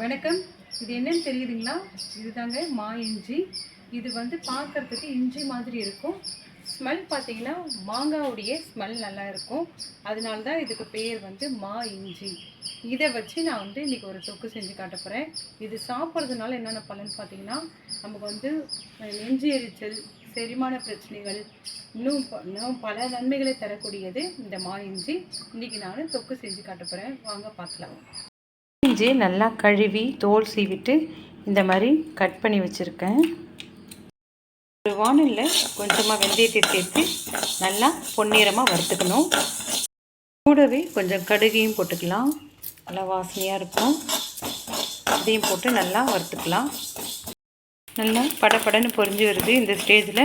வணக்கம். இது என்னன்னு தெரியுதுங்களா? இதுதாங்க மா இஞ்சி. இது வந்து பார்க்கறதுக்கு இஞ்சி மாதிரி இருக்கும். ஸ்மெல் பார்த்தீங்கன்னா மாங்காவுடைய ஸ்மெல் நல்லா இருக்கும். அதனால தான் இதுக்கு பேர் வந்து மா இஞ்சி. இதை வச்சு நான் வந்து இன்றைக்கி ஒரு தொக்கு செஞ்சு காட்ட போகிறேன் இது சாப்பிட்றதுனால என்னென்ன பலன் பார்த்தீங்கன்னா நமக்கு வந்து நெஞ்சு எரிச்சல் செரிமான பிரச்சனைகள் இன்னும் இன்னும் பல நன்மைகளை தரக்கூடியது இந்த மா இஞ்சி. இன்றைக்கி நான் தொக்கு செஞ்சு காட்ட போகிறேன் வாங்க பார்க்கலாம். இஞ்சி நல்லா கழுவி தோல் சீவிட்டு இந்த மாதிரி கட் பண்ணி வச்சுருக்கேன். ஒரு வானலில் கொஞ்சமாக வெந்தயத்தை சேர்த்து நல்லா பொன்னிறமாக வறுத்துக்கணும். கூடவே கொஞ்சம் கடுகையும் போட்டுக்கலாம். நல்லா வாசனையாக இருக்கும். அதையும் போட்டு நல்லா வறுத்துக்கலாம். நல்லா படப்படன்னு பொரிஞ்சு வருது. இந்த ஸ்டேஜில்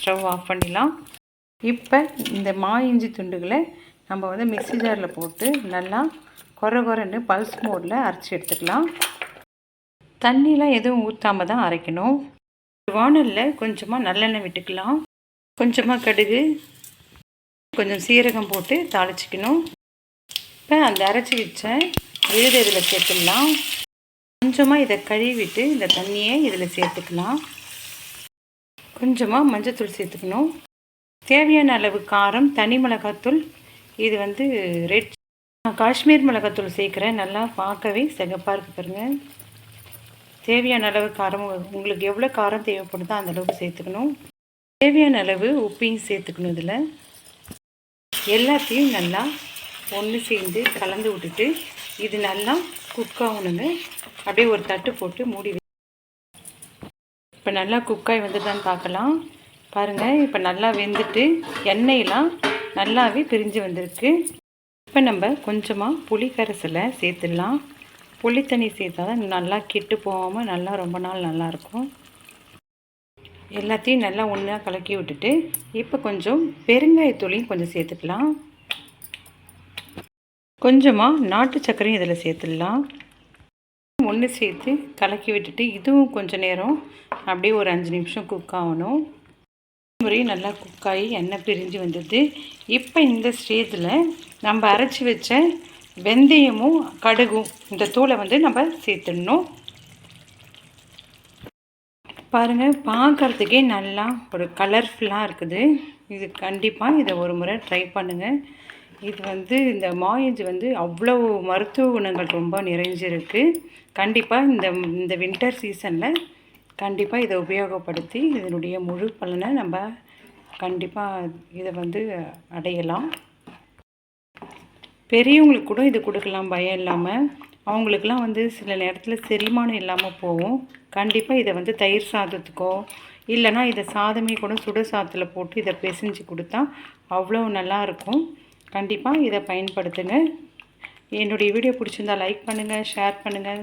ஸ்டவ் ஆஃப் பண்ணிடலாம். இப்போ இந்த மா இஞ்சி துண்டுகளை நம்ம வந்து மிக்சி ஜாரில் போட்டு நல்லா கொர குறைன்னு பல்ஸ் மோடில் அரைச்சி எடுத்துக்கலாம். தண்ணிலாம் எதுவும் ஊற்றாம தான் அரைக்கணும். வானலில் கொஞ்சமாக நல்லெண்ணெய் விட்டுக்கலாம். கொஞ்சமாக கடுகு கொஞ்சம் சீரகம் போட்டு தாளிச்சிக்கணும். இப்போ அந்த அரைச்சி வச்ச விழுத இதில் சேர்த்துடலாம். கொஞ்சமாக இதை கழுவிட்டு இந்த தண்ணியை இதில் சேர்த்துக்கலாம். கொஞ்சமாக மஞ்சத்தூள் சேர்த்துக்கணும். தேவையான அளவு காரம் தனி மிளகாத்தூள் இது வந்து ரெட் நான் காஷ்மீர் மிளகாத்தூள் சேர்க்குறேன். நல்லா பார்க்கவே சிகப்பாக இருக்குது பாருங்கள் தேவையான அளவு காரம் உங்களுக்கு எவ்வளோ காரம் தேவைப்படுதோ அந்த அளவுக்கு சேர்த்துக்கணும். தேவையான அளவு உப்பையும் சேர்த்துக்கணும் இதில். எல்லாத்தையும் நல்லா ஒன்று சேர்ந்து கலந்து விட்டுட்டு இது நல்லா குக் ஆகணுங்க அப்படியே ஒரு தட்டு போட்டு மூடி இப்போ நல்லா குக்காய் வந்துதான்னு பார்க்கலாம். பாருங்கள் இப்போ நல்லா வெந்துட்டு எண்ணெயெல்லாம் நல்லாவே பிரிஞ்சு வந்திருக்கு. இப்போ நம்ம கொஞ்சமாக புளி கரைசலை சேர்த்துடலாம். புளி தண்ணி சேர்த்தா தான் நல்லா கெட்டு போகாமல் நல்லா ரொம்ப நாள் நல்லாயிருக்கும் எல்லாத்தையும் நல்லா ஒன்றா கலக்கி விட்டுட்டு இப்போ கொஞ்சம் பெருங்காயத்தூளையும் கொஞ்சம் சேர்த்துக்கலாம். கொஞ்சமாக நாட்டு சர்க்கரையும் இதில் சேர்த்துடலாம். ஒன்று சேர்த்து கலக்கி விட்டுட்டு இதுவும் கொஞ்சம் நேரம் அப்படியே ஒரு அஞ்சு நிமிஷம் குக் ஆகணும். முறையும் நல்லா குக் ஆகி எண்ணெய் பிரிஞ்சு வந்தது. இப்போ இந்த ஸ்டேஜில் நம்ம அரைச்சி வச்ச வெந்தயமும் கடுகும் இந்த தூளை வந்து நம்ம சேர்த்துடணும். பாருங்கள் பார்க்கறதுக்கே நல்லா ஒரு கலர்ஃபுல்லாக இருக்குது. இது கண்டிப்பாக இதை ஒரு முறை ட்ரை பண்ணுங்கள் இது வந்து இந்த மாயிஞ்சு வந்து அவ்வளோ மருத்துவ குணங்கள் ரொம்ப நிறைஞ்சிருக்கு. கண்டிப்பாக இந்த இந்த வின்டர் சீசனில் கண்டிப்பாக இதை உபயோகப்படுத்தி இதனுடைய முழு பலனை நம்ம கண்டிப்பாக இதை வந்து அடையலாம். பெரியவங்களுக்கு கூட இது கொடுக்கலாம். பயம் இல்லாமல் அவங்களுக்கெல்லாம் வந்து சில நேரத்தில் செரிமானம் இல்லாமல் போகும். கண்டிப்பாக இதை வந்து தயிர் சாதத்துக்கோ இல்லைன்னா இதை சாதமே கூட சுட சாதத்தில் போட்டு இதை பிசைஞ்சு கொடுத்தா அவ்வளோ நல்லா இருக்கும். கண்டிப்பாக இதை பயன்படுத்துங்க. என்னுடைய வீடியோ பிடிச்சிருந்தா லைக் பண்ணுங்கள் ஷேர் பண்ணுங்கள்